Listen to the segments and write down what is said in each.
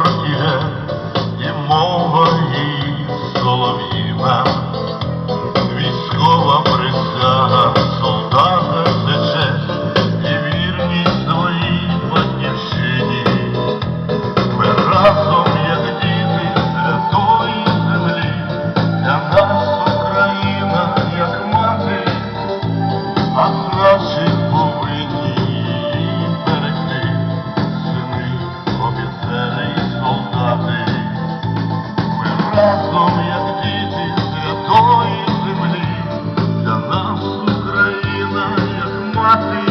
дороге, и мова watching.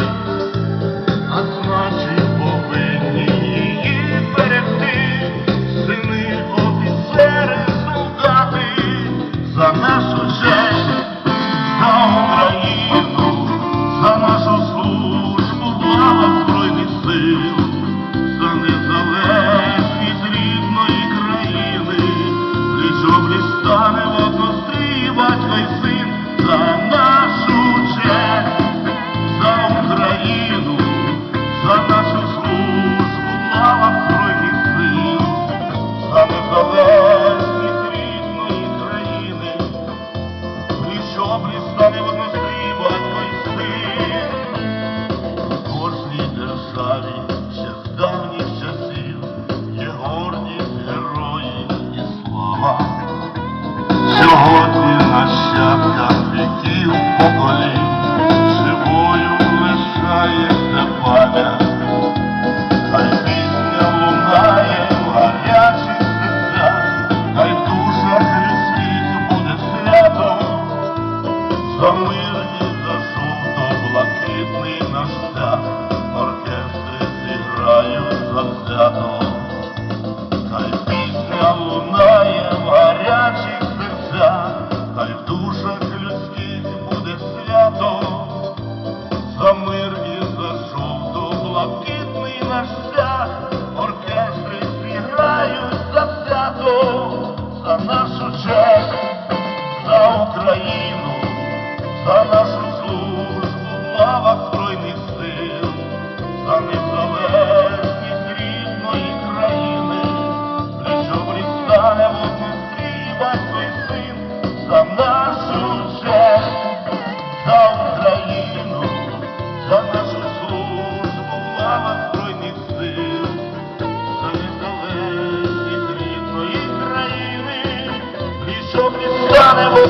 завзято, хай пісня лунає в гарячих серцях, хай в душах людських буде свято, за мир і за жовто блакитний наш шлях, оркестри зіграють за свято, за нашу честь, за Україну. Stanę, bo